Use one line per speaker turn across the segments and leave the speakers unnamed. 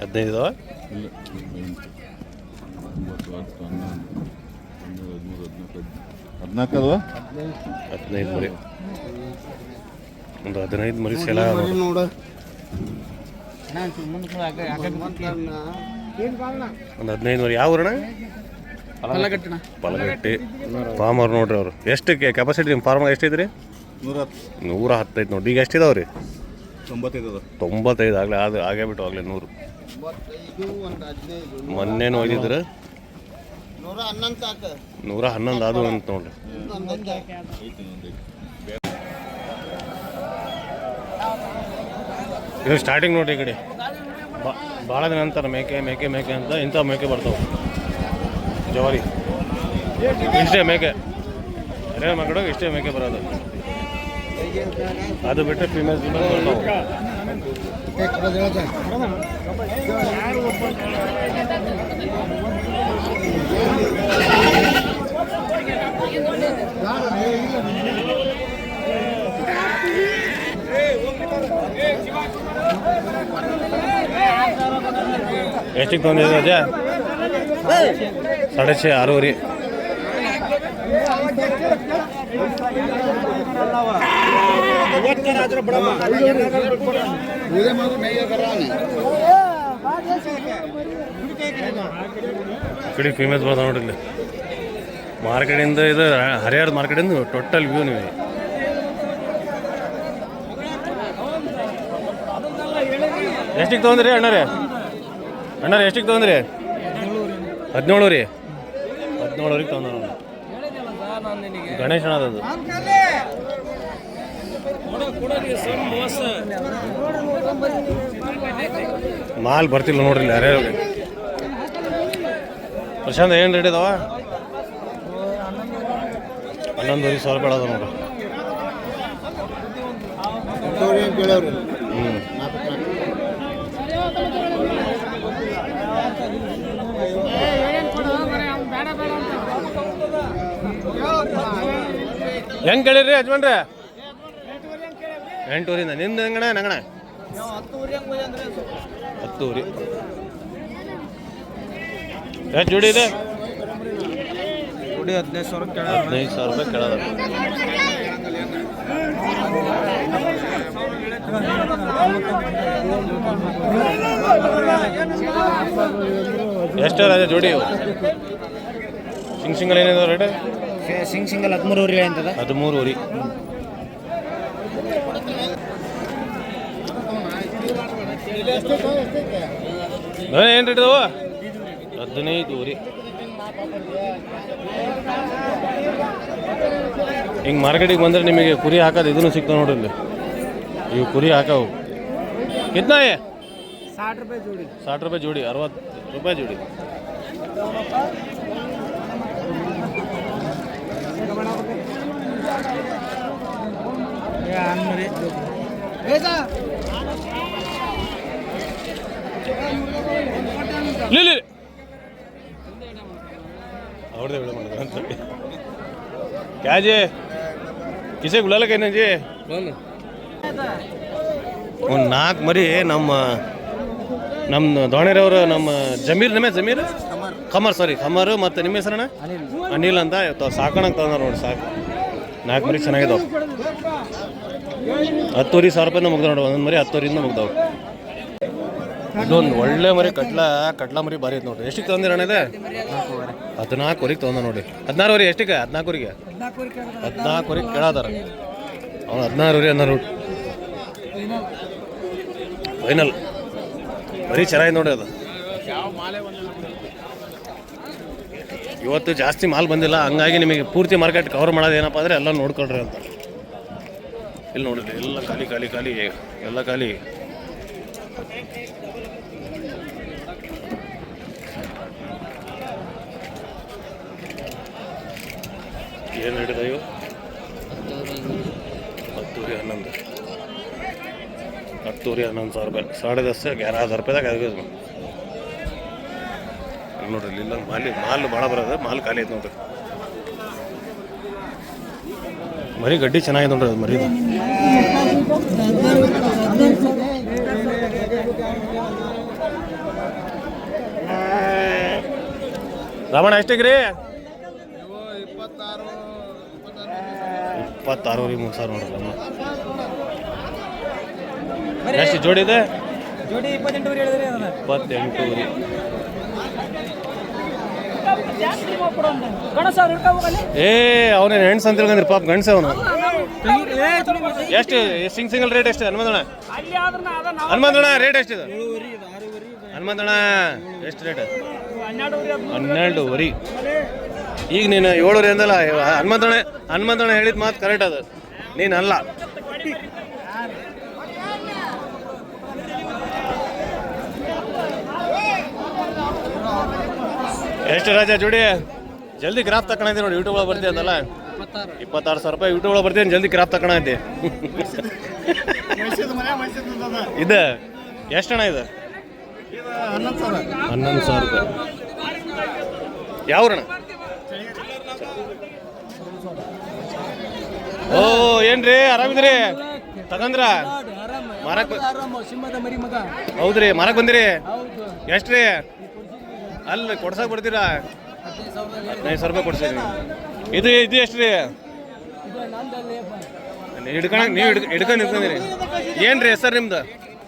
ಹದಿನೈದು?
ಹದಿನಾಲ್ಕು ಅಲ್ವಾ
ಹದಿನೈದು ಮರಿ. ಒಂದು ಹದಿನೈದು ಮರಿ ಸೆಲ
ನೋಡು
ಒಂದು ಹದಿನೈದು ಮರಿ. ಯಾವ ಊರಣ
ಪಲಗಟ್ಟಿ.
ಬಲಗಟ್ಟಿ ಫಾರ್ಮರ್ ನೋಡ್ರಿ ಅವರು. ಎಷ್ಟು ಕೆಪಾಸಿಟಿ ನಿಮ್ಮ ಫಾರ್ಮ್ ಎಷ್ಟಿದ್ರಿ?
ನೂರ ಹತ್ತು
ನೋಡಿ ಈಗ ಎಷ್ಟಿದಾವೆ ರೀ
ತೊಂಬತ್ತೈದು ಅದ.
ತೊಂಬತ್ತೈದು ಆಗಲೇ ಅದು ಆಗೇ ಬಿಟ್ಟು ಆಗಲೇ ನೂರು.
ಮೊನ್ನೆ
ಮೊನ್ನೆನು ಒಯ್ದಿದ್ರು
ನೂರ ಹನ್ನೊಂದು
ಅದು ಅಂತ ನೋಡ್ರಿ ಇದು ಸ್ಟಾರ್ಟಿಂಗ್ ನೋಡಿ ಈ ಕಡೆ. ಬಾ- ಭಾಳ ದಿನ ಅಂತಾರೆ ಮೇಕೆ ಮೇಕೆ ಮೇಕೆ ಅಂತ ಇಂಥ ಮೇಕೆ ಬರ್ತಾವೆ. ಜವಾರಿ. ಇಷ್ಟೇ ಮೇಕೆ. ಹಿರಿಯ ಮಕ್ಕಳು ಇಷ್ಟೇ ಮೇಕೆ ಬರೋದು. ಅದು ಬಿಟ್ಟರೆ ಫೀಮೇಲ್ ಎಷ್ಟಿಗೆ ತೊಗೊಂಡಿದ್ದೀವಿ ಅಜ್ಜ ಸಾಡೆ ಛೆ ಆರೂವರೆ. ಕಡೆ ಫೇಮಸ್ ಬರ್ತಾವ ನೋಡ್ರಿ ಇಲ್ಲಿ ಮಾರ್ಕೆಟಿಂದ ಇದು ಹರಿಹರದ ಮಾರ್ಕೆಟಿಂದ ಟೋಟಲ್ ವ್ಯೂ ನೀವು. ಎಷ್ಟಿಗೆ ತೊಗೊಂದ್ರಿ ಅಣ್ಣರೇ? ಅಣ್ಣರೇ ಎಷ್ಟಿಗೆ ತೊಗೊಂದ್ರಿ ಹದಿನೇಳು ರೀ ಹದಿನೇಳುವರೆಗೆ ತೊಗೊಂಡ ಗಣೇಶ್ ಅಣ್ಣದದು ಮಾಲ್ ಬರ್ತಿಲ್ಲ ನೋಡ್ರಿ ಯಾರೇ ಪ್ರಶಾಂತ್ ಏನು ರೇಟ್ ಇದಾವ? ಹನ್ನೊಂದುವರೆ ಸಾವಿರ ರೂಪಾಯಿ ಅದ ನೋಡ್ರಿ. ಹ್ಞೂ ಹೆಂಗೆ ಕೇಳಿರಿ ಯಜಮಾನ್ರೆ? ಎಂಟೂರಿಂದ. ನಿಮ್ದ ಹೆಂಗಣ ನಂಗಣ ಹತ್ತೂರಿ. ಎಷ್ಟು ಜೋಡಿ ಇದೆ?
ಜೋಡಿ ಹದಿನೈದು ಸಾವಿರ ಕೇಳ.
ಹದಿನೈದು ಸಾವಿರ ರೂಪಾಯಿ ಕೇಳೋದು. ಎಷ್ಟು ರಾಜ ಜೋಡಿ ಸಿಂಗ್ ಸಿಂಗಲ್ ಏನಿದೆ ರೇಟ್?
ಸಿಂಗ್ ಸಿಂಗಲ್ ಹದಿಮೂರು ಊರಿ ಅಂತದ?
ಹದಿಮೂರು ಊರಿ. ಏನು ರೇಟ್ ಹದಿನೈದು ಊರಿ. ಹಿಂಗೆ ಮಾರ್ಕೆಟಿಗೆ ಬಂದ್ರೆ ನಿಮಗೆ ಕುರಿ ಹಾಕೋದು ಇದನ್ನು ಸಿಗ್ತಾವೆ ನೋಡ್ರಿ ಇವು ಕುರಿ ಹಾಕವು. ಕಿತ್ನಾಯ
ಸಾಠ ರೂಪಾಯಿ ಜೋಡಿ.
ಸಾಠ ರೂಪಾಯಿ ಜೋಡಿ ಅರವತ್ತು ರೂಪಾಯಿ
ಜೋಡಿ.
ले ಅವ್ರದೇ ವಿಡಿಯೋ ಮಾಡಿದ್ರೆ ಅಂತ ಕ್ಯಾಜೆ ಕಿಸೆ ಗುಲಾಲ ಕೈನ ಜಿ ಒಂದು ನಾಲ್ಕು ಮರಿ ನಮ್ಮ ನಮ್ಮ ದೋಣಿರವರು ನಮ್ಮ ಜಮೀರ್ ನಮೇ ಜಮೀರ್? ಖಮರ್ ಸಾರಿ ಖಮರ್ ಮತ್ತು ನಿಮ್ಮ ಹೆಸರಣ್ಣ? ಅನಿಲ್. ಅಂತ ಸಾಕೋಣಕ್ಕೆ ತಂದಾರ ನೋಡಿ ಸಾಕು. ನಾಲ್ಕು ಮರಿ ಚೆನ್ನಾಗಿದಾವೆ. ಹತ್ತುವರೆ ಸಾವಿರ ರೂಪಾಯಿ ಮುಗ್ದು ನೋಡಿ ಒಂದೊಂದು ಮರಿ ಹತ್ತುವರಿಂದ ಮುಗ್ದಾವೆ. ಇದೊಂದು ಒಳ್ಳೆ ಮರಿ ಕಟ್ಲ ಕಟ್ಲ ಮರಿ ಬಾರಿ ಐತೆ ನೋಡ್ರಿ. ಎಷ್ಟಕ್ಕೆ ಅಣ್ಣ ಇದೆ? ಹದಿನಾಲ್ಕುವರೆಗೆ ತೊಗೊಂಡ ನೋಡಿ ಹದಿನಾರುವರೆ ಎಷ್ಟಿಗೆ ಹದಿನಾಲ್ಕುವರೆಗೆ ಹದಿನಾಲ್ಕುವರೆಗೆ ಕೇಳಾದಾರ. ಅವ್ನು ಹದಿನಾರುವರೆ ಹದಿನಾರು ಫೈನಲ್. ಬರೀ ಚೆನ್ನಾಗಿ ನೋಡಿ ಅದು. ಇವತ್ತು ಜಾಸ್ತಿ ಮಾಲ್ ಬಂದಿಲ್ಲ. ಹಂಗಾಗಿ ನಿಮಗೆ ಪೂರ್ತಿ ಮಾರ್ಕೆಟ್ ಕವರ್ ಮಾಡೋದು ಏನಪ್ಪ ಅಂದರೆ ಎಲ್ಲ ನೋಡ್ಕೊಳ್ರಿ ಅಂತ. ಇಲ್ಲಿ ನೋಡಿದ್ರೆ ಎಲ್ಲ ಖಾಲಿ ಖಾಲಿ ಖಾಲಿ, ಎಲ್ಲ ಖಾಲಿ. ಏನು ಹಿಡಿದ ಹತ್ತೂರಿ ಹನ್ನೊಂದು. ಹತ್ತೂರಿ ಹನ್ನೊಂದು ಸಾವಿರ ರೂಪಾಯಿ. ಸಾಡೆ ದಸ್ ಗ್ಯಾರ ಹಜಾರ್ ರೂಪಾಯಿದಾಗ ಆಗಿದೆ ನೋಡ್ರಿ ಇಲ್ಲ ಮಾಲಿ ಮಾಲ್ ಭಾಳ ಬರೋದು. ಮಾಲ್ ಖಾಲಿ ಐತೆ ನೋಡ್ರಿ. ಮರಿ ಗಡ್ಡಿ ಚೆನ್ನಾಗಿದೆ ನೋಡ್ರಿ ಅದು ಮರಿ ರಾಮಣ್ಣ ಎಷ್ಟಿಗೆ ರೀ ಇಪ್ಪತ್ತಾರು ರೀ ಮೂರು ಸಾವಿರ ನೋಡ್ರಿ ಎಷ್ಟು ಜೋಡಿ ಇದೆ?
ಜೋಡಿ ಇಪ್ಪತ್ತೆಂಟು
ರೀ ಏ, ಅವನೇನು ಹೆಣ್ಸು ಅಂತ ತಿಳ್ಕೊಂಡ್ರಿ ಪಾಪ, ಗಂಡ್ಸ ಅವನು. ಎಷ್ಟು ಸಿಂಗ್ ಸಿಂಗಲ್ ರೇಟ್ ಎಷ್ಟು ಹನುಮಂತಣ್ಣ?
ಅಲ್ಲಿ ಆದ್ರೆ ಅದ
ಹನುಮಂತಣ್ಣ, ರೇಟ್ ಎಷ್ಟಿದೆ? ಹನುಮಂತಣ್ಣ, ಎಷ್ಟು ರೇಟ್?
ಹನ್ನೆರಡು
ಹನ್ನೆರಡು ವರಿ ಈಗ ನೀನು ಏಳುವರೆ ಅಂದಲ್ಲ, ಹನುಮಂತಣ್ಣ ಹನುಮಂತಣ್ಣ ಹೇಳಿದ ಮಾತು ಕರೆಕ್ಟ್ ಅದು. ನೀನು ಅಲ್ಲ. ಎಷ್ಟು ರಾಜ ಜೋಡಿ? ಜಲ್ದಿ ಗ್ರಾಫ್ ತಕೊಂಡೈತಿ ನೋಡಿ ಯೂಟ್ಯೂಬ್ ಒಳಗೆ ಬರ್ತೀಯ ಅಂತಲ್ಲ? ಇಪ್ಪತ್ತಾರು ಸಾವಿರ ರೂಪಾಯಿ ಯೂಟ್ಯೂಬ್ ಒಳಗೆ ಬರ್ತೀನಿ ಜಲ್ದಿ ಗ್ರಾಫ್ ತಕೊಂಡೈತಿ ಇದು ಎಷ್ಟಣ್ಣ ಇದು?
ಹನ್ನೊಂದು ಸಾವಿರ
ರೂಪಾಯಿ. ಯಾವ್ರಣ ಓ ಏನ್ರಿ ಆರಾಮಿದ್ರಿ? ತಗಂದ್ರ? ಮಾರಕ್ ಹೌದ್ರಿ ಮಾರಕ್ ಬಂದಿರಿ? ಎಷ್ಟ್ರಿ? ಅಲ್ಲಿ ಕೊಡ್ಸಕ್ ಬರ್ತೀರಾ? ಹದಿನೈದು ಸಾವಿರ ರೂಪಾಯಿ ಕೊಡ್ಸಿರಿ. ಇದು ಇದು
ಎಷ್ಟು ರೀ?
ಹಿಡ್ಕೊಳಕ್ ನೀವು ಹಿಡ್ ಹಿಡ್ಕೊಂಡು ನಿಂತ್ಕೊಂಡಿರಿ. ಏನ್ರಿ ಹೆಸರು ನಿಮ್ದು?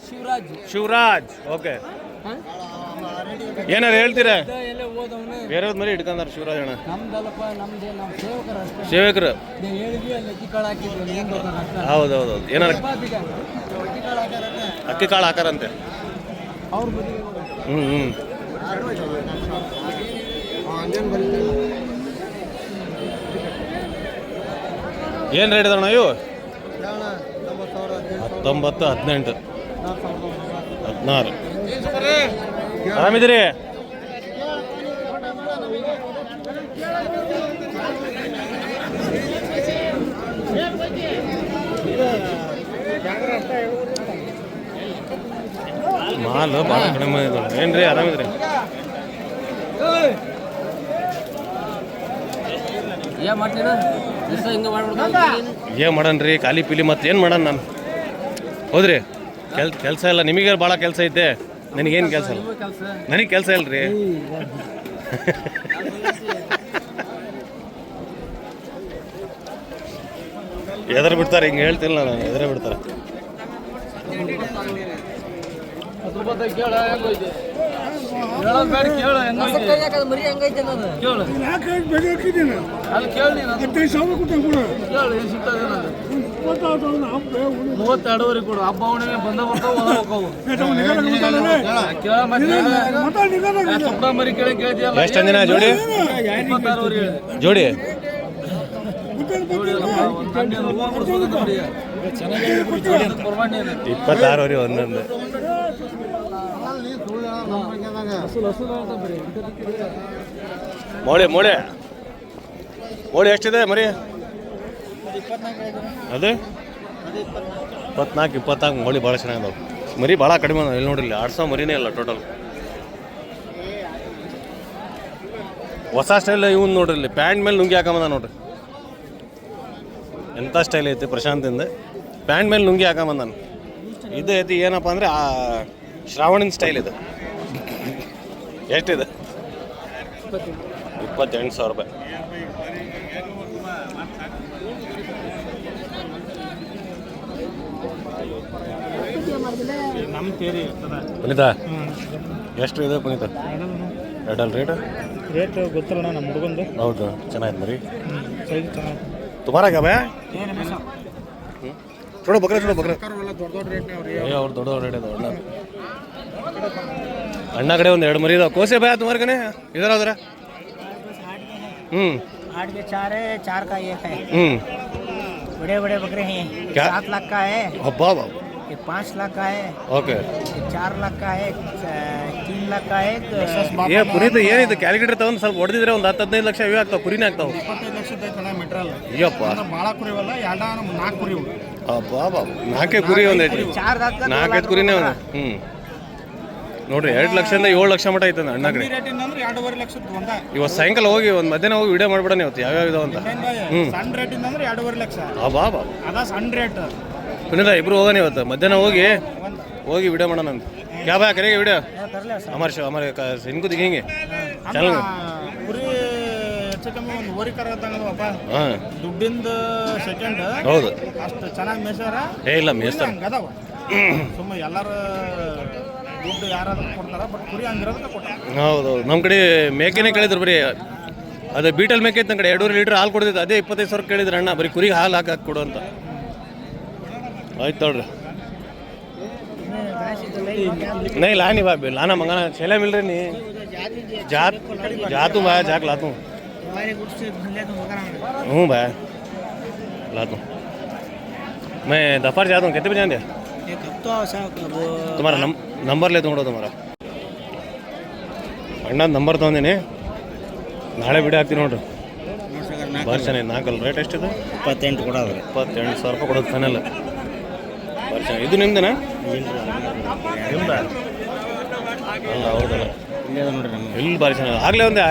ಶಿವರಾಜ್.
ಶಿವರಾಜ್ ಓಕೆ. ಏನಾರು ಹೇಳ್ತೀರಾ? ಬೇರೆಯವ್ರ ಮರಿ ಹಿಡ್ಕೊಂಡಾರ ಶಿವರಾಜ್ ಅಣ್ಣ.
ಸೇವಕರ. ಏನು
ಹೌದು ಹೌದು ಹೌದು ಏನಾರ
ಅಕ್ಕಿ ಕಾಳು ಹಾಕಾರಂತೆ.
ಹ್ಞೂ ಹ್ಞೂ ಏನು ರೇಟ್ ಇದಾವಣ್ಣ ಇವು? ಹತ್ತೊಂಬತ್ತು ಹದಿನೆಂಟು. ಹದಿನಾರು ಆರಾಮಿದ್ದೀರಿ? ಮಾಲು ಭಾಳ ಕಡಿಮೆ ಏನ್ರಿ ಆರಾಮಿದ್ರಿ
ಏನ್
ಮಾಡನ್ರಿ ಖಾಲಿ ಪೀಲಿ ಮತ್ತೆ ಏನು ಮಾಡೋಣ ನಾನು? ಹೌದ್ರಿ ಕೆಲ್ ಕೆಲಸ ಇಲ್ಲ ನಿಮಗೆ ಭಾಳ ಕೆಲಸ ಐತೆ. ನನಗೇನು ಕೆಲಸ? ಇಲ್ಲ
ಕೆಲಸ?
ನನಗೆ ಕೆಲಸ ಇಲ್ರಿ. ಎದ್ರ ಬಿಡ್ತಾರೆ ಹಿಂಗೆ ಹೇಳ್ತಿಲ್ಲ ನಾನು ಎದ್ರ ಬಿಡ್ತಾರೆ.
ಕೇಳ ಹೆಂಗೈತೆ ಹೇಳೋದ್ ಬೇಡ ಕೇಳ ಹೆಂಗೈತೆ ಮರಿ ಹೆಂಗೈತೆ ಅನ್ನೋದು? ಕೇಳು. ಅಲ್ಲಿ ಕೇಳಿ ನೀನು. ಕೇಳು ಏನು ಸಿಗ್ತದೆ ಮೂವತ್ತೆರಡುವರೆ ಕೊಡು. ಹಬ್ಬ ಹುಣ್ಣಿಮೆ ಬಂದ ಬರ್ತಾವ ಹೋಗವು ಕೇಳ ಮತ್ತೆ ತುಪ್ಪ ಮರಿ ಕೇಳಿ ಕೇಳ್ತೀಯಲ್ಲ?
ಎಷ್ಟು ಅಂದಿನ ಜೋಡಿ?
ಇಪ್ಪತ್ತಾರುವರೆ
ಜೋಡಿ?
ಜೋಡಿ ಅಲ್ಲಪ್ಪ, ಒಂದ್ ಗಂಟೆ ಅದು ಹೂವ ಬಿಡ್ಸೋದು ನೋಡಿ. ಜೋಡಿ ಕೊರ್ಬಾಂಡಿ ಇದೆ.
ಇಪ್ಪತ್ತಾರು ರೀ ಒಂದೊಂದು
ಹಸುಲು ಹಸುಲು ಅಂತ ಬರೀ.
ಮೋಳೆ ಮೋಳೆ. ಮೋಳೆ ಎಷ್ಟಿದೆ ಮರಿ? ಅದೇ? ಇಪ್ಪತ್ನಾಲ್ಕು ಇಪ್ಪತ್ನಾಲ್ಕು ಮೋಳಿ ಭಾಳ ಚೆನ್ನಾಗಿದಾವೆ. ಮರಿ ಭಾಳ ಕಡಿಮೆ ಇಲ್ಲಿ ನೋಡಿರಿ ಇಲ್ಲಿ ಆರು ಸಾವಿರ ಮರಿನೇ ಇಲ್ಲ ಟೋಟಲ್ ಹೊಸ ಸ್ಟೈಲ್ ಇವನ್ ನೋಡ್ರಿ ಪ್ಯಾಂಟ್ ಮೇಲೆ ನುಂಗಿ ಹಾಕೊಂಬಂದ ನೋಡ್ರಿ. ಎಂಥ ಸ್ಟೈಲ್ ಐತಿ ಪ್ರಶಾಂತಿಂದ? ಪ್ಯಾಂಟ್ ಮೇಲೆ ಲುಂಗಿ ಹಾಕೊಂಬಂದಾನ. ಇದು ಐತಿ ಏನಪ್ಪ ಅಂದರೆ, ಆ ಶ್ರಾವಣಿನ ಸ್ಟೈಲ್ ಇದು. ಎಷ್ಟಿದೆ ಇಪ್ಪತ್ತೆಂಟು ಸಾವಿರ ರೂಪಾಯಿ. ಪುನೀತ ಎಷ್ಟು ಇದೆ ಪುನೀತ? ಎರಡಲ್ ರೇಟ್
ರೇಟ್ ಗೊತ್ತಿಲ್ಲ ನಮ್ಮ ಹುಡುಗಂದು.
ಹೌದು ಚೆನ್ನಾಗಿದೆ ಮರಿ. ತುಮಾರಾಗ ಚೂಡ ಬಕ್ರ ಅವ್ರು
ದೊಡ್ಡ ದೊಡ್ಡ ರೇಟ್ ಅವ್ರು.
ದೊಡ್ಡ ರೇಟ್ ಇದೆ ಅಣ್ಣ ಅಣ್ಣ ಕಡೆ ಒಂದು ಎರಡು ಮರಿ ಇದಾವೆ ಕೋಸೆ ಭಯ ತುಮಾರ ಕನೆ ಇದರ ಅದರ ಹ್ಞೂ
आठ के चार है चार का एक है
ಹ್ಞೂ
बड़े बड़े बकरे हैं
क्या?
सात लाख का है
ಹಬ್ಬಾ ಬಾಬು
एक पाँच लाख का है
ಓಕೆ
एक चार लाख का है एक, अ, तीन लाख का है एक
ಏ ಪುನೀತ ಏನಿದು ಕ್ಯಾಲ್ಕುಲೇಟರ್ ತಗೊಂಡು ಸ್ವಲ್ಪ ಹೊಡೆದಿದ್ರೆ ಒಂದು ಹತ್ತು ಹದಿನೈದು ಲಕ್ಷ ಇವೇ ಆಗ್ತಾವೆ ಕುರಿನೇ ಆಗ್ತಾವೆ
ಇಪ್ಪತ್ತೈದು ಲಕ್ಷದ ಐತಣ್ಣ ಮೆಟ್ರಲ್
ಅಯ್ಯಪ್ಪ
ಭಾಳ ಕುರಿವಲ್ಲ ಎರಡ ನಾಲ್ಕು ಕುರಿ
ಅಬ್ಬಾ ಬಾಬು ನಾಲ್ಕೇ ಕುರಿ ಒಂದು ಐತಿ
ಚಾರ್ ದಾದ
ನಾಲ್ಕೈದು ಕುರಿನೇ ಒಂದು ಹ್ಞೂ ನೋಡ್ರಿ ಎರಡು ಲಕ್ಷದಿಂದ ಏಳು ಲಕ್ಷ ಮಟ ಐತಂದ ಅಣ್ಣ ಕಡೆ
ರೇಟಿನ ಅಂದ್ರೆ ಎರಡೂವರೆ ಲಕ್ಷದ
ಇವತ್ತು ಸಾಯಂಕಾಲ ಹೋಗಿ ಒಂದು ಮಧ್ಯಾಹ್ನ ಹೋಗಿ ವಿಡಿಯೋ ಮಾಡ್ಬಿಡೋಣ ಇವತ್ತು ಯಾವ್ಯಾವ ಇದಾವ ಅಂತ. ಹ್ಮ್.
ಸಣ್ಣ ರೇಟಿಂದ ಅಂದ್ರೆ ಎರಡೂವರೆ ಲಕ್ಷ.
ಆ ಬಾ ಬಾ.
ಅದ ಸಣ್ಣ ರೇಟ್
ಪುನೀತ ಇಬ್ರು ಹೋಗೋಣ ಇವತ್ತು. ಮಧ್ಯಾಹ್ನ ಹೋಗಿ ಹೋಗಿ ವಿಡಿಯೋ ಮಾಡೋಣ ಅಂತ. ಕ್ಯಾ ಬಾ ಕರೆಗೆ ವಿಡಿಯೋ ತರಲೇ ಸರ್. ಅಮರ್ ಶೋ ಅಮರ್ ಇನ್ಕು ದಿಗಿ
ಹಿಂಗೆ? ಅಂದ್ರೆ ಚೆನ್ನಾಗಿ ಒಂದು ಓರಿ ಕರ ತಂಗದವಪ್ಪ.
ಹಾಂ.
ದುಡ್ಡಿಂದ ಸೆಕೆಂಡ್
ಹೌದು.
ಅಷ್ಟು ಚೆನ್ನಾಗಿ ಮೇಸಾರ
ಏ ಇಲ್ಲ ಮೇಸ್ತಾರ.
ಹಂಗದಾವ ಸುಮ್ಮ ಎಲ್ಲರೂ ದುಡ್ಡು ಯಾರಾದ್ರೂ ಕೊಡ್ತಾರ ಬಟ್ ಕುರಿ ಹಂಗಿರೋದಕ್ಕೆ ಕೊಟ್ಟಾರ
ಹೌದು ನಮ್ಮ ಕಡೆ ಮೇಕೆನೇ ಕೇಳಿದ್ರು ಬರೀ ಅದೇ ಬೀಟಲ್ ಮೇಕೆ ಇತ್ತು ನಮ್ಮ ಕಡೆ ಎರಡೂವರೆ ಲೀಟ್ರ್ ಹಾಲು ಕೊಡ್ತಿತ್ತು ಅದೇ ಇಪ್ಪತ್ತೈದು ಸಾವಿರ ಕೇಳಿದ್ರು ಅಣ್ಣ ಬರೀ ಕುರಿಗೆ ಹಾಲು ಹಾಕಿ ಹಾಕಿ ಕೊಡು ಅಂತ ಆಯ್ತು ನೋಡ್ರಿ नहीं ला नहीं भाई लाना मंगाना छेला मिल रहे नहीं जात जातू भाई जाक लातू हूँ भाई लातू मैं दफार जाता हूँ कितने बजे आते तुम्हारा नम नंबर ले दूँगा तुम्हारा ಅಣ್ಣ ನಂಬರ್ ತೊಗೊಂಡಿನಿ ನಾಳೆ ಬಿಡಿ ಹಾಕ್ತೀನಿ ನೋಡ್ರಿ ಬರ್ಷನ್ ನಾಲ್ಕಲ್ಲ ರೇಟ್ ಎಷ್ಟಿದೆ
ಇಪ್ಪತ್ತೆಂಟು ಕೊಡೋದು
ಇಪ್ಪತ್ತೆಂಟು ಸಾವಿರ ರೂಪಾಯಿ ಕೊಡೋದು ಫೈನಲ್ ಬರ್ಷನ್ ಇದು ನಿಮ್ದೇನಾ ನಿಮ್ದ ಅಲ್ಲ ಹೌದಲ್ಲ
ನೋಡ್ರಿ ನಮ್ಮ
ಎಲ್ಲಿ ಬಾರಿ ಚೆನ್ನಾಗಿ ಆಗಲೇ ಒಂದು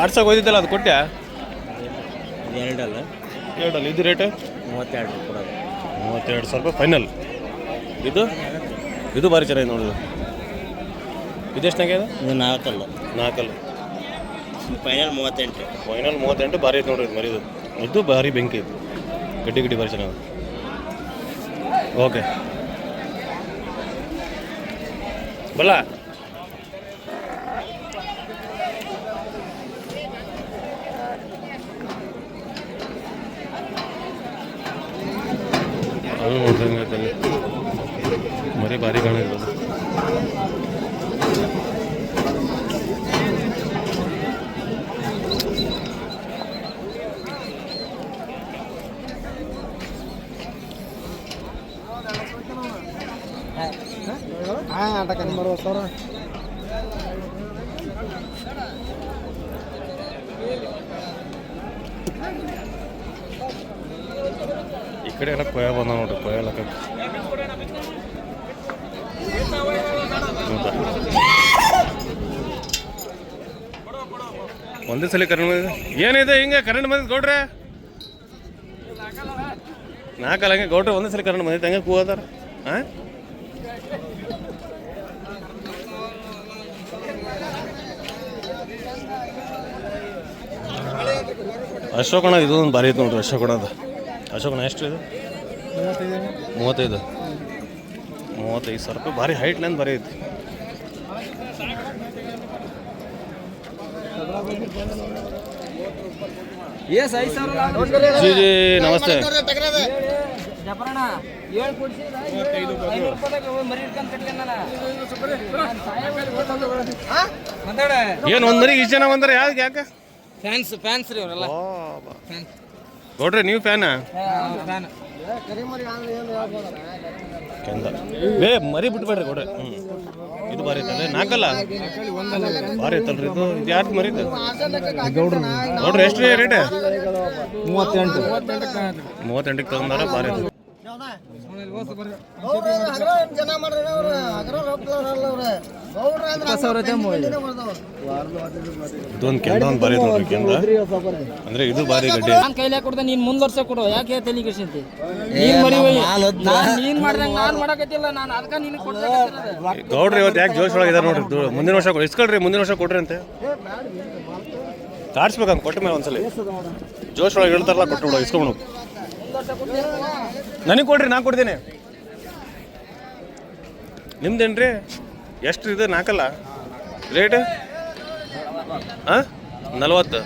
ಆಡ್ಸಕ್ಕೆ ಹೋಯ್ತಿದ್ದಲ್ಲ ಅದು ಕೊಟ್ಟೆ
ಎರಡಲ್ಲ
ಎರಡಲ್ಲ ಇದು ರೇಟ್
ಮೂವತ್ತೆರಡು ಕೊಡೋದು
ಮೂವತ್ತೆರಡು ಸಾವಿರ ರೂಪಾಯಿ ಫೈನಲ್ ಇದು? ಇದು ಭಾರಿ ಚೆನ್ನಾಗಿ ನೋಡಿದ್ರು. ಇದೆಷ್ಟಾಗ ಇದೆ?
ಇದು ನಾಲ್ಕಲ್ಲ.
ನಾಲ್ಕಲ್ಲ.
ಫೈನಲ್ ಮೂವತ್ತೆಂಟು.
ಫೈನಲ್ ಮೂವತ್ತೆಂಟು ಭಾರಿ ಐತೆ ನೋಡ್ರಿ ಇದು ಮರಿದು. ಇದು ಭಾರಿ ಬೆಂಕಿ ಇದು. ಗಡ್ಡಿ ಗಡ್ಡಿ ಭಾರಿ ಚೆನ್ನಾಗಿ ಓಕೆ. ಬಲ್ಲ. ಅದು ನೋಡ್ರಿ ಹೆಂಗೈತೆ ಅಲ್ಲಿ. ಮರಿ ಭಾರಿ ಕಾಣಿರೋದು ಈ ಕಡೆ ಎಲ್ಲ ಕೊಯ್ಯ ಬಂದ ನೋಡ್ರಿ ಕೊಯ್ಯ ಲೆಕ್ಕಕ್ಕೆ ಹೌದಾ? ಒಂದೇ ಸಲ ಕರೆಂಟ್ ಬಂದಿದೆ? ಏನಿದೆ ಹಿಂಗೆ ಕರೆಂಟ್ ಬಂದಿದ್ದು ಗೌಡ್ರೆ? ನಾಲ್ಕಲ್ಲ ಹಂಗೆ ಗೌಡ್ರೆ ಒಂದೇ ಸಲ ಕರೆಂಟ್ ಬಂದಿತ್ತು ಹಂಗೆ ಕೂತಾರ ಹಾಂ ಅಶೋಕಣ ಇದು ಒಂದು ಭಾರಿ ಐತೆ ನೋಡ್ರಿ ಅಶೋಕಣದ ಅಶೋಕಣ ಎಷ್ಟು ಇದು? ಮೂವತ್ತೈದು. ಮೂವತ್ತೈದು. ಸಾವಿರ ರೂಪಾಯಿ, ಭಾರಿ ಹೈಟ್ ನಂದು ಭಾರಿ ಐತಿ. ಜಿ ಜಿ ನಮಸ್ತೆ. ಏನು ಒಂದ್ ಮರಿಗೆ ಇಷ್ಟು ಜನ ಬಂದ್ರೆ? ಯಾವ್ದು ಯಾಕೆ?
ಫ್ಯಾನ್ಸ್ ಫ್ಯಾನ್ಸ್ ರೀ ಅವರೆಲ್ಲ.
ನೋಡ್ರಿ ನೀವು ಫ್ಯಾನಾ ಏ ಮರಿ ಬಿಟ್ಬೇಡ್ರಿ ಗೌಡ್ರೆ. ಹ್ಞೂ ಇದು ಭಾರಿ ಐತಲ್ಲ ನಾಲ್ಕಲ್ಲ ಭಾರಿ ಐತಲ್ರಿ ಇದು? ಇದು ಯಾರ್ದು ಮರಿ ಇದು? ಗೌಡ್ರೆ ಎಷ್ಟು ರೀ ರೇಟ್?
ಮೂವತ್ತೆಂಟು.
ಮೂವತ್ತೆಂಟಕ್ಕೆ ತಗೊಂಡಾರ ಭಾರಿ ಐತೆ ಇದೊಂದು ಕೆಂದ ಒಂದು ಐತೆ ನೋಡ್ರಿ ಕೆಂದ ಅಂದ್ರೆ ಇದು ಭಾರಿ ಗಡ್ಡೆ.
ನಾನ್ ಕೈಲಿ ಕೊಡ್ದೆ ನೀನ್ ಮುಂದ್ವರ್ಸ ಕೊಡು. ಯಾಕೆ ತಲೆ ಕೆಡ್ಸಂತಿ ನೀನ್ ಮರಿ ಒಯ್ಯಿ. ನಾನ್ ನೀನ್ ಮಾಡ್ದಂಗ ನಾನ್ ಮಾಡಕತ್ತಿಲ್ಲ ನಾನು ಅದಕ್ಕ ಕೊಡ್ಬೇಕಾಗಿರೋದು
ಗೌಡ್ರಿ ಇವತ್ತು ಯಾಕೆ ಜೋಶ್ ಒಳಗೆ ಇದಾರೆ ನೋಡ್ರಿ? ಮುಂದಿನ ವರ್ಷ ಕೊಡಿ ಇಸ್ಕೊಳ್ರಿ ಮುಂದಿನ ವರ್ಷ ಕೊಡ್ರಿ ಅಂತೆ. ಕಾಡ್ಸ್ಬೇಕಂತ ಕೊಟ್ಟ ಮೇಲೆ ಒಂದ್ಸಲಿ. ಜೋಶ್ ಒಳಗೆ ಹೇಳ್ತಾರಲ್ಲ ಕೊಟ್ಟು ಬಿಡು ಇಸ್ಕೊಂಡು ನನಗೆ ಕೊಡ್ರಿ ನಾ ಕೊಡ್ತೀನಿ. ನಿಮ್ದೇನ್ರಿ? ಎಷ್ಟು ಇದೆ? ನಾಲ್ಕಲ್ಲ? ರೇಟ್ ಹಾಂ? ನಲ್ವತ್ತು.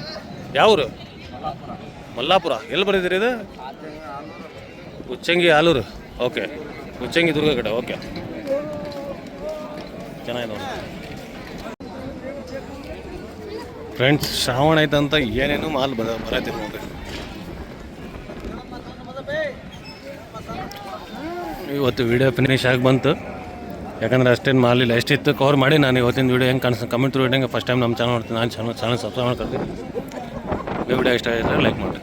ಯಾವೂರು? ಮಲ್ಲಾಪುರ. ಎಲ್ಲಿ ಬರೀದಿರಿ ಇದು? ಉಚ್ಚಂಗಿ ಆಲೂರು. ಓಕೆ ಉಚ್ಚಂಗಿ ದುರ್ಗಗಡ ಓಕೆ ಚೆನ್ನಾಗಿದೆ ಫ್ರೆಂಡ್ಸ್ ಶ್ರಾವಣ ಐತಂತ ಏನೇನು ಮಾಲ್ ಬರ ಬರತ್ತೀರಿ ನೋಡ್ರಿ. ಇವತ್ತು ವಿಡಿಯೋ ಫಿನಿಶ್ ಆಗಿ ಬಂತು. ಯಾಕಂದ್ರೆ ಅಷ್ಟೇನು ಮಾಡಲಿಲ್ಲ ಎಷ್ಟಿತ್ತು ಕವರ್ ಮಾಡಿ ನಾನು ಇವತ್ತಿನ ವಿಡಿಯೋ ಹೆಂಗೆ ಕಾಣಿಸ್ತು? ಕಮೆಂಟ್ ಥ್ರೂ ಫಸ್ಟ್ ಟೈಮ್ ನಮ್ಮ ಚಾನಲ್ ನೋಡ್ತೀನಿ. ನಾನು ಚಾನಲ್ ಚಾನಲ್ ಸಬ್ಸ್ಕ್ರೈಬ್ ಮಾಡ್ಕೊಳ್ತೀನಿ. ವಿಡಿಯೋ ಇಷ್ಟ ಆಗಿದ್ರೆ ಲೈಕ್ ಮಾಡಿ